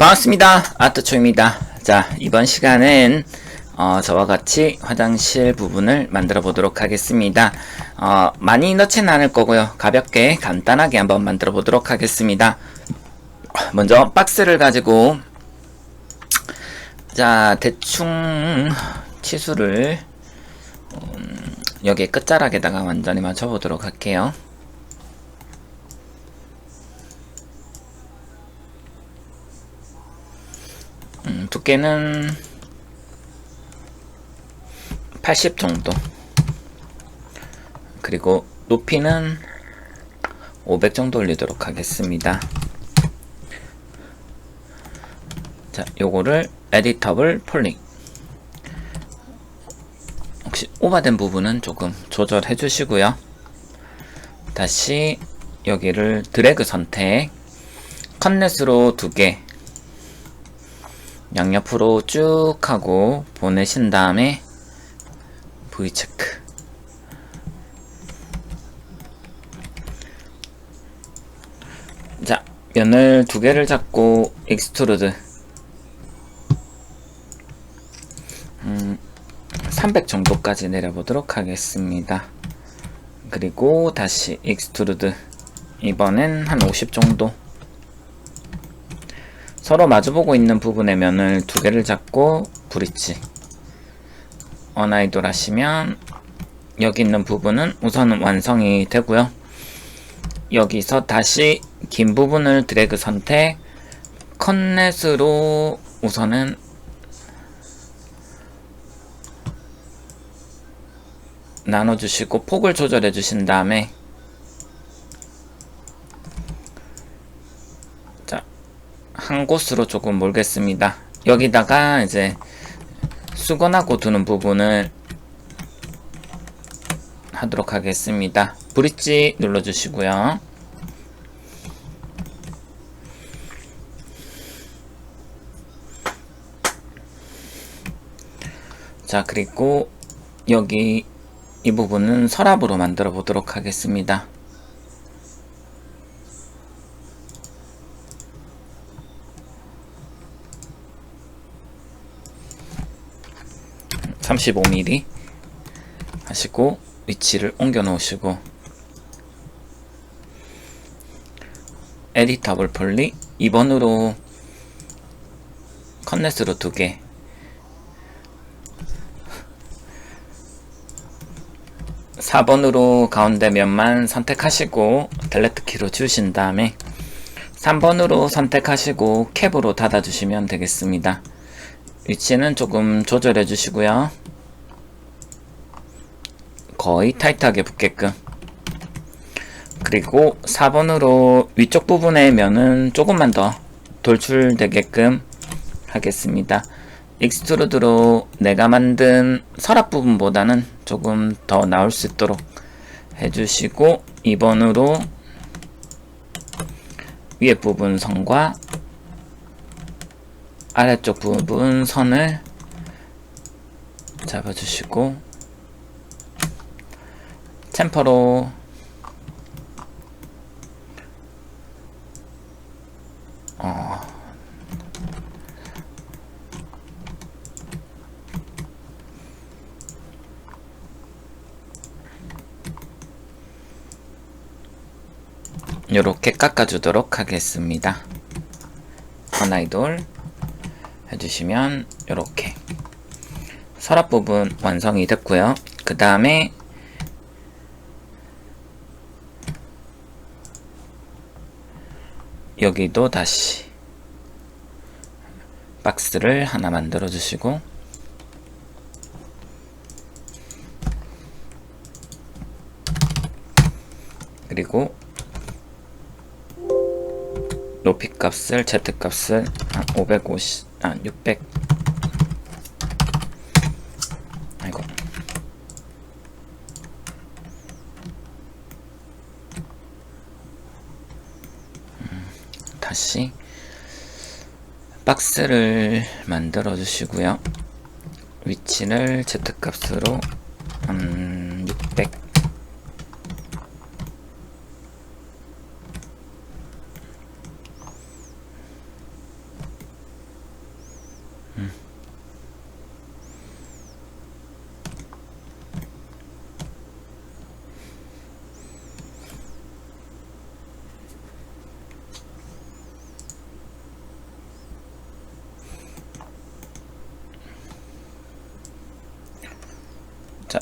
반갑습니다. 아트초입니다. 자, 이번 시간은 어, 저와 같이 화장실 부분을 만들어 보도록 하겠습니다. 어, 많이 넣지는 않을 거고요. 가볍게 간단하게 한번 만들어 보도록 하겠습니다. 먼저 박스를 가지고 자, 대충 치수를 음, 여기 끝자락에다가 완전히 맞춰 보도록 할게요. 음, 두께는 80 정도. 그리고 높이는 500 정도 올리도록 하겠습니다. 자, 요거를 에디터블 폴링. 혹시 오버된 부분은 조금 조절해 주시고요. 다시 여기를 드래그 선택. 컨넷으로 두 개, 양옆으로 쭉 하고 보내신 다음에 V체크. 자 면을 두 개를 잡고 익스트루드. 음, 300 정도까지 내려보도록 하겠습니다. 그리고 다시 익스트루드. 이번엔 한 50 정도 서로 마주보고 있는 부분의 면을 두 개를 잡고 브릿지 어나이돌 하시면 여기 있는 부분은 우선은 완성이 되고요. 여기서 다시 긴 부분을 드래그 선택 컨넷으로 우선은 나눠주시고 폭을 조절해 주신 다음에 한 곳으로 조금 몰겠습니다. 여기다가 이제 수건하고 두는 부분을 하도록 하겠습니다. 브릿지 눌러주시고요. 자, 그리고 여기 이 부분은 서랍으로 만들어 보도록 하겠습니다. 35mm 하시고 위치를 옮겨 놓으시고 에디터블 폴리 2번으로 컨넷으로 두개 4번으로 가운데 면만 선택하시고 델레트 키로 주신 다음에 3번으로 선택하시고 캡으로 닫아주시면 되겠습니다. 위치는 조금 조절해 주시고요. 거의 타이트하게 붙게끔 그리고 4번으로 위쪽 부분의 면은 조금만 더 돌출되게끔 하겠습니다. 익스트루드로 내가 만든 서랍 부분보다는 조금 더 나올 수 있도록 해주시고 2번으로 위에 부분 선과 아래쪽 부분 선을 잡아주시고 템퍼로 어 이렇게 깎아주도록 하겠습니다. 하나이돌 해주시면 이렇게 서랍 부분 완성이 됐고요. 그 다음에 여기도 다시 박스를 하나 만들어 주시고 그리고 높이 값을 Z 값을 한 550, 아, 600 아이고 다시 박스를 만들어 주시고요. 위치를 Z값으로 음, 600 자,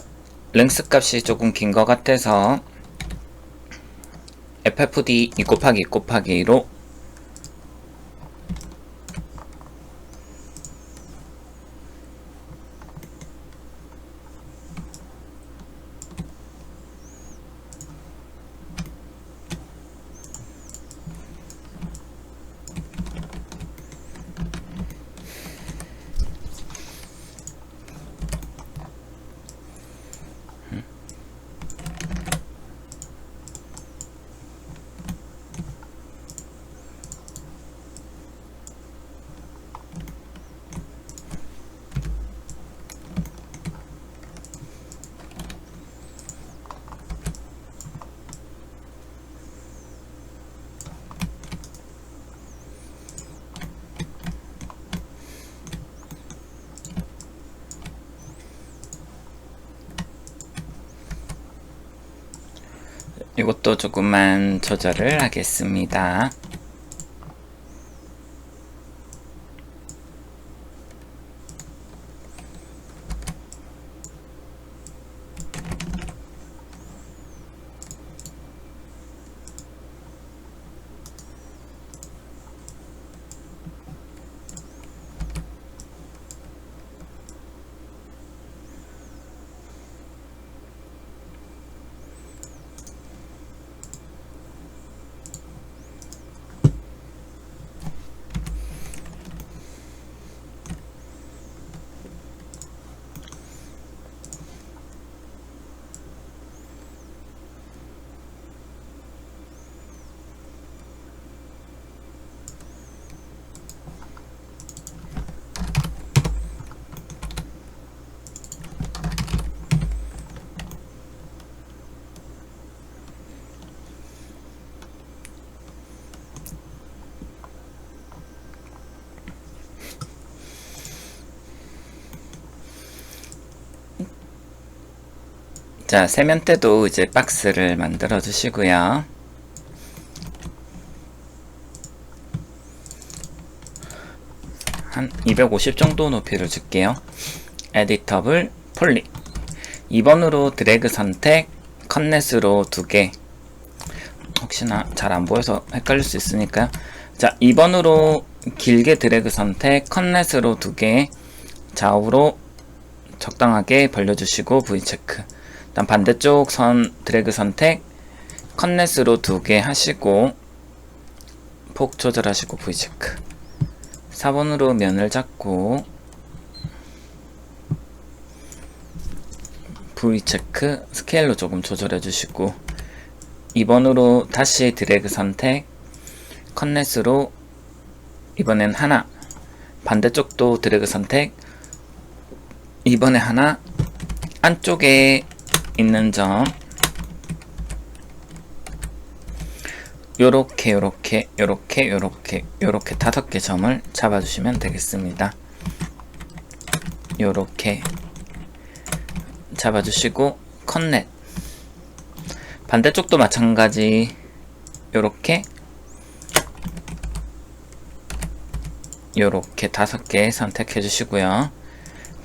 랭스 값이 조금 긴 것 같아서 FFD 2 곱하기 2 곱하기 2로 이것도 조금만 조절을 하겠습니다. 자, 세면대도 이제 박스를 만들어 주시고요. 한 250 정도 높이를 줄게요. 에디터블 폴리 2번으로 드래그 선택 컨넷으로 2개 혹시나 잘 안 보여서 헷갈릴 수 있으니까요. 자, 2번으로 길게 드래그 선택 컨넷으로 2개 좌우로 적당하게 벌려주시고 V체크 일단 반대쪽 선 드래그 선택 컨넷으로 두 개 하시고 폭 조절하시고 V체크. 4번으로 면을 잡고 V체크 스케일로 조금 조절해 주시고 2번으로 다시 드래그 선택 컨넷으로 이번엔 하나 반대쪽도 드래그 선택 이번에 하나 안쪽에 있는 점 요렇게 요렇게 요렇게 요렇게 요렇게 다섯 개 점을 잡아주시면 되겠습니다. 요렇게 잡아주시고 컨넷 반대쪽도 마찬가지 요렇게 요렇게 다섯 개 선택해 주시고요.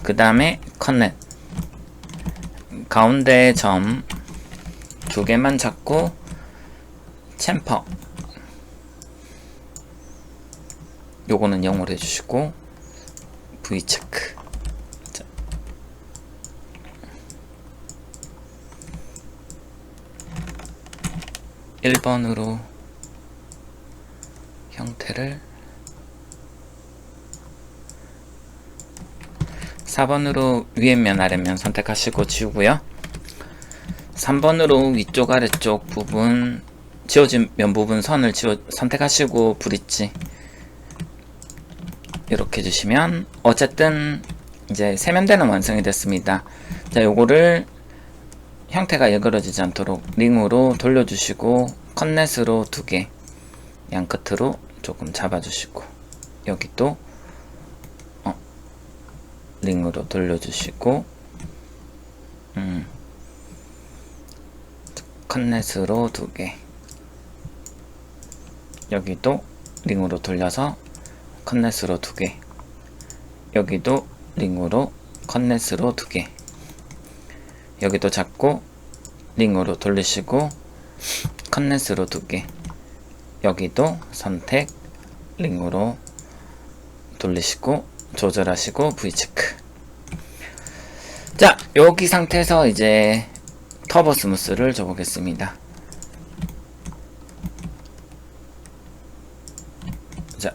그 다음에 컨넷 가운데 점 두 개만 잡고 챔퍼 요거는 0으로 해주시고 V체크 자. (1번으로) 형태를 4번으로 위에면 아래면 선택하시고 지우고요. 3번으로 위쪽 아래쪽 부분 지워진 면 부분 선을 지워 선택하시고 브릿지 이렇게 해주시면 어쨌든 이제 세면대는 완성이 됐습니다. 자 요거를 형태가 예그러지지 않도록 링으로 돌려주시고 컨넷으로 두 개 양 끝으로 조금 잡아주시고 여기 또 어, 링으로 돌려주시고 음, 컨넷으로 두 개. 여기도 링으로 돌려서 컨넷으로 두 개. 여기도 링으로 컨넷으로 두 개. 여기도 잡고 링으로 돌리시고 컨넷으로 두 개. 여기도 선택 링으로 돌리시고 조절하시고 V체크. 자, 여기 상태에서 이제 터보 스무스를 줘보겠습니다. 자.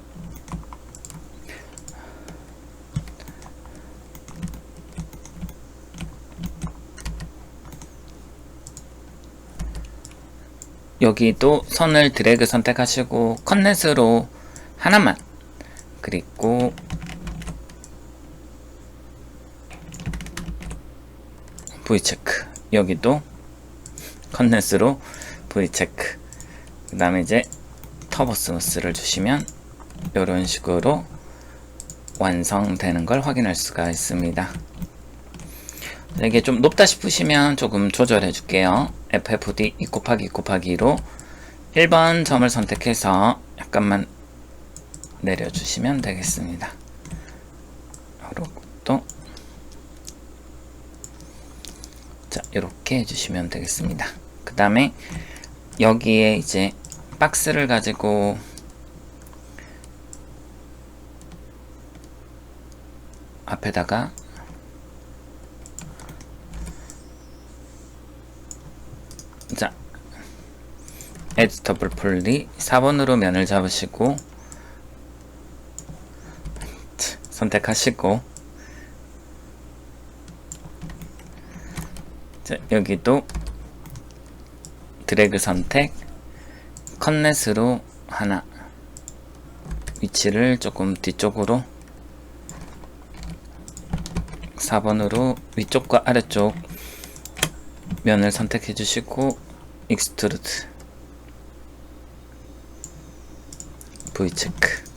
여기도 선을 드래그 선택하시고 컨넷으로 하나만 그리고 V체크. 여기도 컨넷으로 V체크. 그 다음에 이제 터보 스무스를 주시면 이런 식으로 완성되는 걸 확인할 수가 있습니다. 이게 좀 높다 싶으시면 조금 조절해 줄게요. FFD 2 곱하기 2 곱하기 2로 1번 점을 선택해서 약간만 내려주시면 되겠습니다 그리고 또 자, 이렇게 해주시면 되겠습니다. 그 다음에 여기에 이제 박스를 가지고 앞에다가 자, 에디터블 폴리 4번으로 면을 잡으시고 선택하시고 자, 여기도 드래그 선택 컨넷으로 하나 위치를 조금 뒤쪽으로 4번으로 위쪽과 아래쪽 면을 선택해 주시고 익스트루드. V체크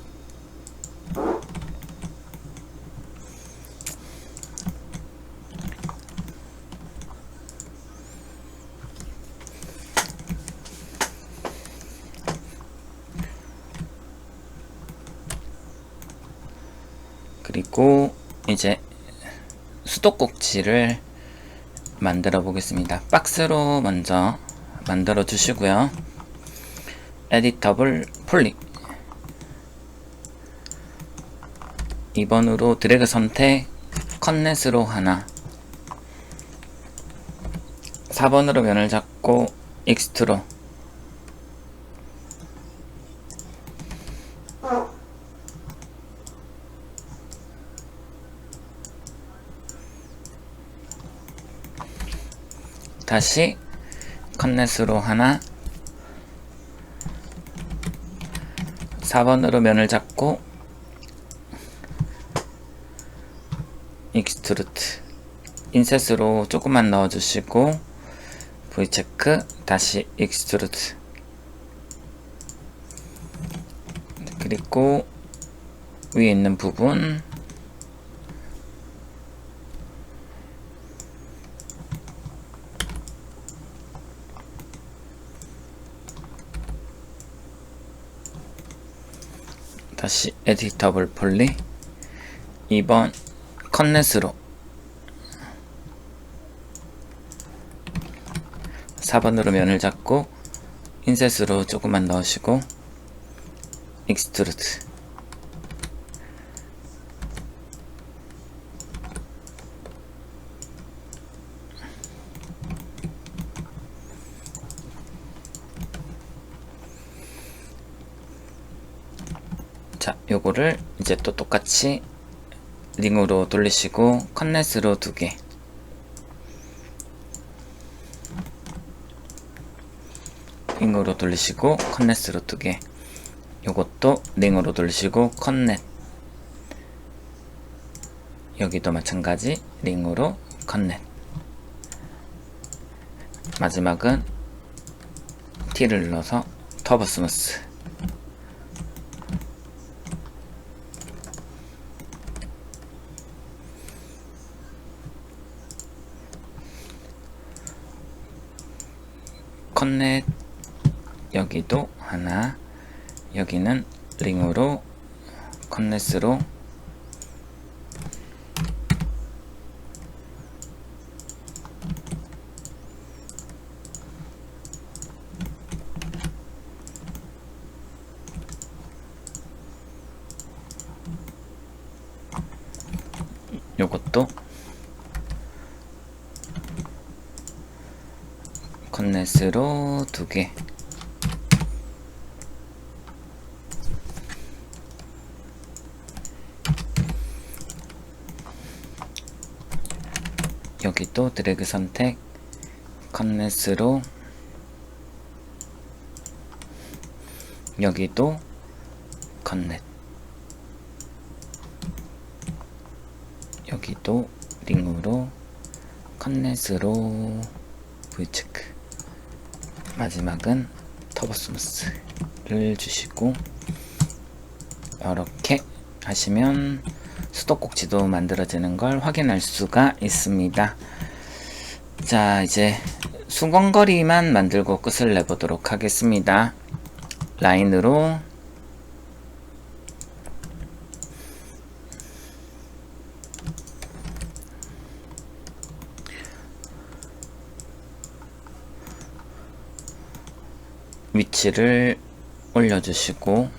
그리고 이제 수도꼭지를 만들어 보겠습니다. 박스로 먼저 만들어 주시고요. 에디터블 폴리 2번으로 드래그 선택 컨넷으로 하나 4번으로 면을 잡고 익스트로 다시 컨넷으로 하나 4번으로 면을 잡고 익스트루트 인셋으로 조금만 넣어주시고 V체크 다시 익스트루트. 그리고 위에 있는 부분 다시 에디터블 폴리 2번 컨넷으로. 4번으로 면을 잡고 인셋으로 조금만 넣으시고 익스트루드 자, 요거를 이제 또 똑같이 링으로 돌리시고 컨넷으로 두 개. 링으로 돌리시고 컨넷으로 두 개. 요것도 링으로 돌리시고 컨넷. 여기도 마찬가지 링으로 컨넷. 마지막은 T를 눌러서 터보 스무스. 컨넷 여기도 하나. 여기는 링으로 컨넷으로 요것도 컨 넷으로 두 개. 여기 또 드래그 선택. 컨넷으로. 여기도 컨넷. 여기도 링으로 컨넷으로 V체크 마지막은 터보스무스를 주시고 이렇게 하시면 수도꼭지도 만들어지는 걸 확인할 수가 있습니다. 자 이제 수건거리만 만들고 끝을 내보도록 하겠습니다. 라인으로 위치를 올려주시고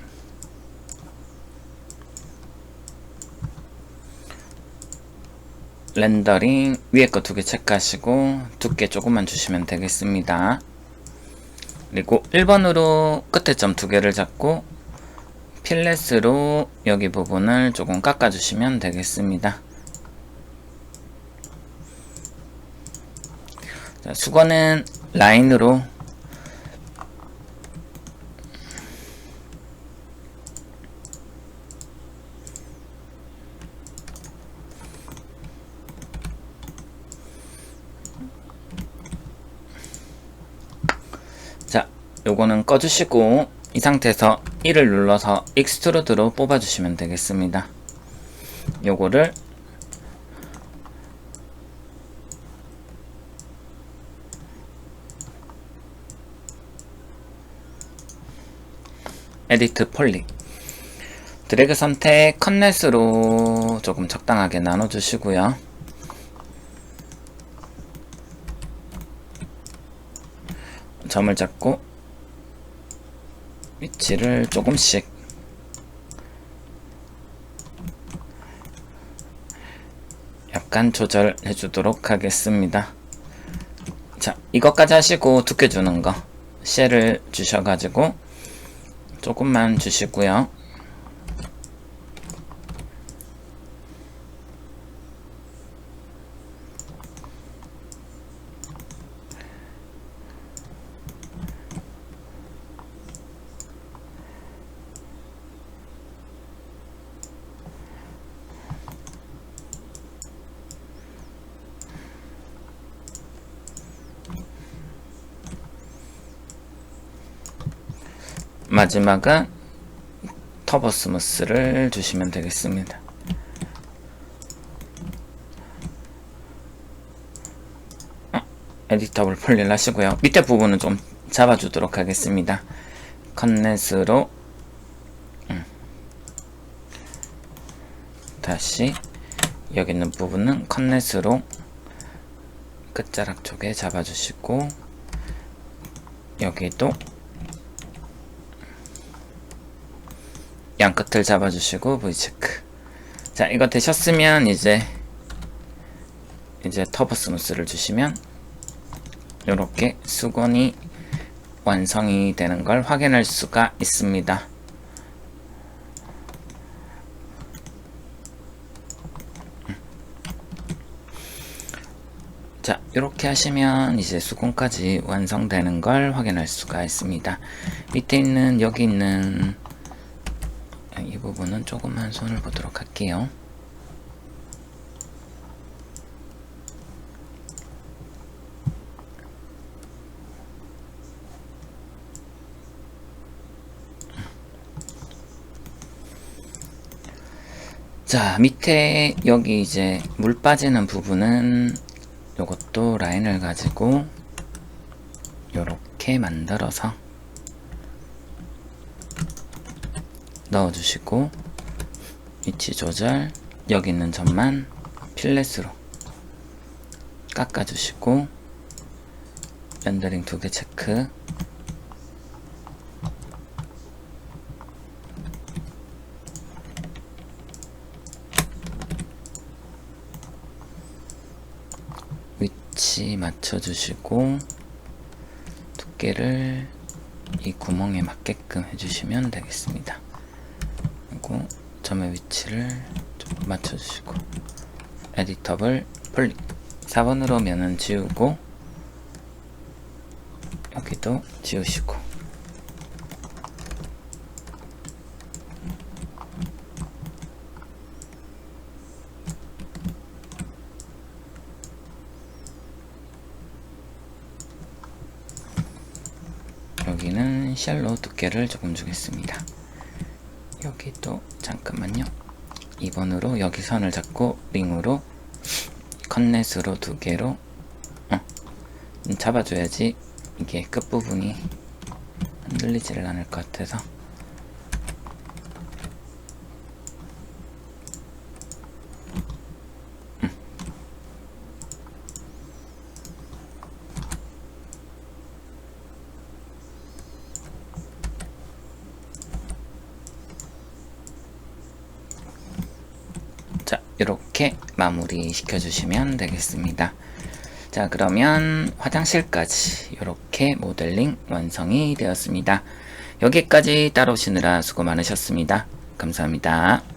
렌더링 위에 거 두 개 체크하시고 두께 조금만 주시면 되겠습니다. 그리고 1번으로 끝에 점 두 개를 잡고 필렛으로 여기 부분을 조금 깎아주시면 되겠습니다. 자, 수건은 라인으로 자, 요거는 꺼주시고 이 상태에서 1을 눌러서 익스트루드로 뽑아주시면 되겠습니다. 요거를 에디트 폴리 드래그 선택 컨넷으로 조금 적당하게 나눠주시고요. 점을 잡고 위치를 조금씩 약간 조절해 주도록 하겠습니다. 자, 이것까지 하시고 두께 주는 거 쉘을 주셔가지고 조금만 주시고요. 마지막은 터보 스무스를 주시면 되겠습니다. 어, 에디터블 폴리를 하시고요. 밑에 부분은 좀 잡아주도록 하겠습니다. 컨넷으로 음. 다시 여기 있는 부분은 컨넷으로 끝자락 쪽에 잡아주시고 여기도 양 끝을 잡아주시고 V체크. 자 이거 되셨으면 이제 이제 터보 스무스를 주시면 이렇게 수건이 완성이 되는 걸 확인할 수가 있습니다. 자 이렇게 하시면 이제 수건까지 완성되는 걸 확인할 수가 있습니다. 밑에 있는 여기 있는 이 부분은 조금만 손을 보도록 할게요. 자, 밑에 여기 이제 물 빠지는 부분은 요것도 라인을 가지고 이렇게 만들어서 넣어주시고 위치 조절 여기 있는 점만 필렛으로 깎아주시고 렌더링 두 개 체크 위치 맞춰주시고 두께를 이 구멍에 맞게끔 해주시면 되겠습니다. 그리고 점의 위치를 좀 맞춰주시고 에디터블 플립 4번으로 면은 지우고 여기도 지우시고 여기는 샬로 두께를 조금 주겠습니다. 여기도 잠깐만요. 2번으로 여기 선을 잡고 링으로 컨넷으로 두 개로 어, 좀 잡아줘야지 이게 끝부분이 흔들리지를 않을 것 같아서 음. 자, 이렇게 마무리 시켜주시면 되겠습니다. 자, 그러면 화장실까지 이렇게 모델링 완성이 되었습니다. 여기까지 따라오시느라 수고 많으셨습니다. 감사합니다.